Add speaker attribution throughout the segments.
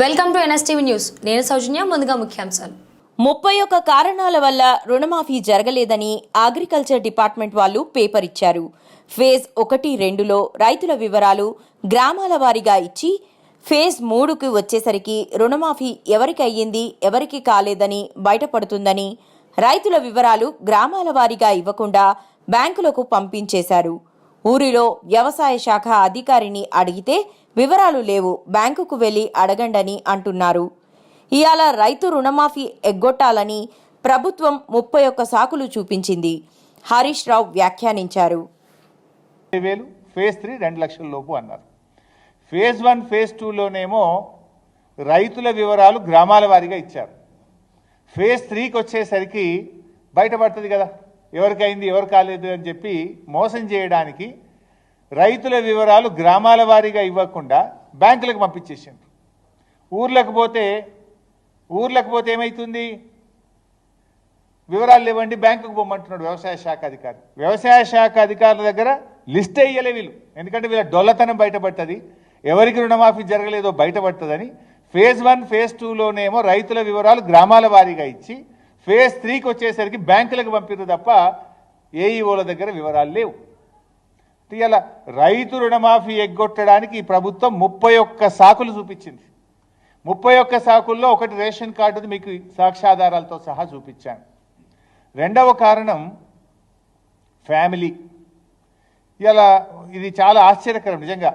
Speaker 1: Welcome to NSTV news. నేను సౌజన్య ముందుగా ముఖ్యాంశాలు.
Speaker 2: ముప్పై ఒక్క కారణాల వల్ల రుణమాఫీ జరగలేదని అగ్రికల్చర్ డిపార్ట్మెంట్ వాళ్ళు పేపర్ ఇచ్చారు. ఫేజ్ ఒకటి రెండులో రైతుల వివరాలు గ్రామాల వారీగా ఇచ్చి ఫేజ్ మూడుకి వచ్చేసరికి రుణమాఫీ ఎవరికి అయ్యింది ఎవరికి కాలేదని బయటపడుతుందని రైతుల వివరాలు గ్రామాల వారీగా ఇవ్వకుండా బ్యాంకులకు పంపించేశారు. ఊరిలో వ్యవసాయ శాఖ అధికారిని అడిగితే వివరాలు లేవు బ్యాంకుకు వెళ్ళి అడగండని అంటున్నారు. ఇవాళ రైతు రుణమాఫీ ఎగ్గొట్టాలని ప్రభుత్వం ముప్పై ఒక్క సాకులు చూపించింది. హరీష్ రావు వ్యాఖ్యానించారు.
Speaker 3: వేలు ఫేజ్ త్రీ రెండు లక్షల లోపు అన్నారు. ఫేజ్ వన్ ఫేజ్ టూలోనేమో రైతుల వివరాలు గ్రామాల వారీగా ఇచ్చారు. ఫేజ్ త్రీకి వచ్చేసరికి బయటపడుతుంది కదా. ఎవరికైంది ఎవరు కాలేదు అని చెప్పి మోసం చేయడానికి రైతుల వివరాలు గ్రామాల వారీగా ఇవ్వకుండా బ్యాంకులకు పంపించేసిండ్రు. ఊర్లకు పోతే ఊర్లకు పోతే ఏమవుతుంది వివరాలు ఇవ్వండి బ్యాంకుకు పోమంటున్నాడు వ్యవసాయ శాఖ అధికారి. వ్యవసాయ శాఖ అధికారుల దగ్గర లిస్ట్ వేయలే వీళ్ళు. ఎందుకంటే వీళ్ళ డొల్లతనం బయటపడుతుంది. ఎవరికి రుణమాఫీ జరగలేదో బయటపడుతుందని ఫేజ్ వన్ ఫేజ్ టూలోనేమో రైతుల వివరాలు గ్రామాల వారీగా ఇచ్చి ఫేజ్ త్రీకి వచ్చేసరికి బ్యాంకులకు పంపిరు తప్ప ఏఈఓల దగ్గర వివరాలు లేవు. ఇలా రైతు రుణమాఫీ ఎగ్గొట్టడానికి ఈ ప్రభుత్వం ముప్పై ఒక్క సాకులు చూపించింది. ముప్పై ఒక్క సాకుల్లో ఒకటి రేషన్ కార్డుది మీకు సాక్ష్యాధారాలతో సహా చూపించాను. రెండవ కారణం ఫ్యామిలీ. ఇలా ఇది చాలా ఆశ్చర్యకరం నిజంగా.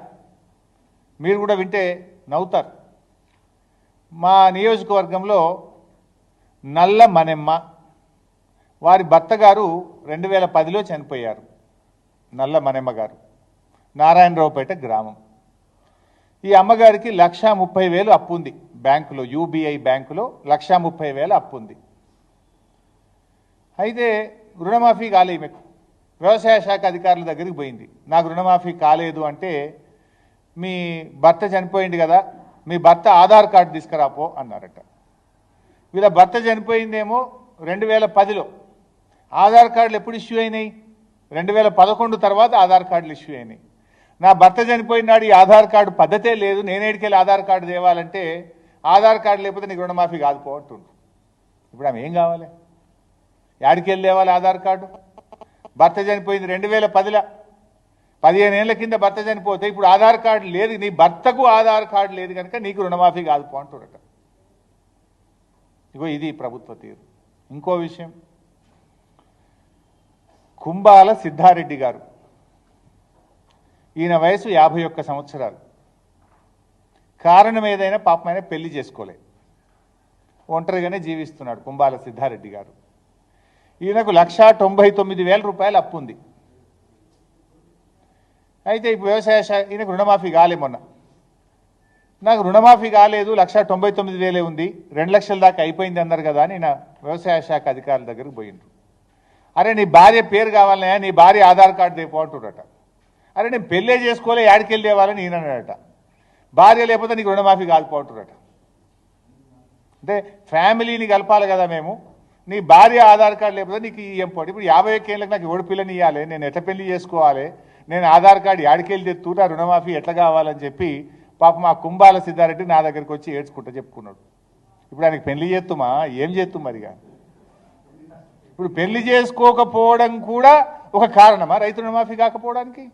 Speaker 3: మీరు కూడా వింటే నవ్వుతారు. మా నియోజకవర్గంలో నల్ల మనెమ్మ. వారి భర్త గారు రెండు వేల పదిలో చనిపోయారు. నల్ల మనెమ్మ గారు. నారాయణరావుపేట గ్రామం. ఈ అమ్మగారికి లక్షా ముప్పై వేలు అప్పు ఉంది బ్యాంకులో యూబీఐ బ్యాంకులో లక్షా ముప్పై వేలు అప్పు ఉంది అయితే రుణమాఫీ కాలే మీకు. వ్యవసాయ శాఖ అధికారుల దగ్గరికి పోయింది. నాకు రుణమాఫీ కాలేదు అంటే మీ భర్త చనిపోయింది కదా మీ భర్త ఆధార్ కార్డు తీసుకురాపో అన్నారట. వీళ్ళ భర్త చనిపోయిందేమో రెండు వేల పదిలో. ఆధార్ కార్డులు ఎప్పుడు ఇష్యూ అయినాయి? రెండు వేల పదకొండు తర్వాత ఆధార్ కార్డులు ఇష్యూ అయినాయి. నా భర్త చనిపోయినాడు ఈ ఆధార్ కార్డు పద్ధతే లేదు నేనేడికెళ్ళి ఆధార్ కార్డు తేవాలంటే ఆధార్ కార్డు లేకపోతే నీకు రుణమాఫీ కాదు పో ఇప్పుడు ఆమె ఏం కావాలి? యాడికెళ్ళి తేవాలి ఆధార్ కార్డు? భర్త చనిపోయింది రెండు వేల పదిలో. పదిహేను ఏళ్ళ కింద భర్త చనిపోతే ఇప్పుడు ఆధార్ కార్డు లేదు నీ భర్తకు ఆధార్ కార్డు లేదు కనుక నీకు రుణమాఫీ కాదు పో ఇగో ఇది ప్రభుత్వ తీరు. ఇంకో విషయం. కుంబాల సిద్ధారెడ్డి గారు. ఈయన వయసు యాభై ఒక్క సంవత్సరాలు. కారణం ఏదైనా పాపమైన పెళ్ళి చేసుకోలే. ఒంటరిగానే జీవిస్తున్నాడు కుంబాల సిద్ధారెడ్డి గారు. ఈయనకు లక్షా తొంభై తొమ్మిది వేల రూపాయలు అప్పు ఉంది. అయితే ఇప్పుడు వ్యవసాయ శాఖ ఈయనకు రుణమాఫీ కాలే మొన్న. నాకు రుణమాఫీ కాలేదు లక్ష తొంభై తొమ్మిది వేలే ఉంది రెండు లక్షల దాకా అయిపోయింది అన్నారు కదా అని నా వ్యవసాయ శాఖ అధికారుల దగ్గరికి పోయిండ్రు. అరే నీ భార్య పేరు కావాలనే నీ భార్య ఆధార్ కార్డు తెపో అరే నేను పెళ్ళే చేసుకోలే యాడికెళ్ళి తేవాలని ఈయన అన్నాడట. భార్య లేకపోతే నీకు రుణమాఫీ కాదుపోంటుడట అంటే ఫ్యామిలీని కలపాలి కదా మేము. నీ భార్య ఆధార్ కార్డు లేకపోతే నీకు ఏం పోటీ ఇప్పుడు యాభై ఒక్క ఏళ్ళకి నాకు ఎవడు పిల్లని ఇవ్వాలి నేను ఎట్లా పెళ్ళి చేసుకోవాలి నేను ఆధార్ కార్డు యాడికెళ్ళి తెత్తుట రుణమాఫీ ఎట్లా కావాలని చెప్పి పాప మా కుంభాల సిద్ధారెడ్డి నా దగ్గరికి వచ్చి ఏడ్చుకుంటా చెప్పుకున్నాడు. ఇప్పుడు ఆయనకి పెళ్ళి చేస్తుమా? ఏం చేస్తు మరిగా? ఇప్పుడు పెళ్ళి చేసుకోకపోవడం కూడా ఒక కారణమా? రైతు రుణమాఫీ కాకపోవడానికి?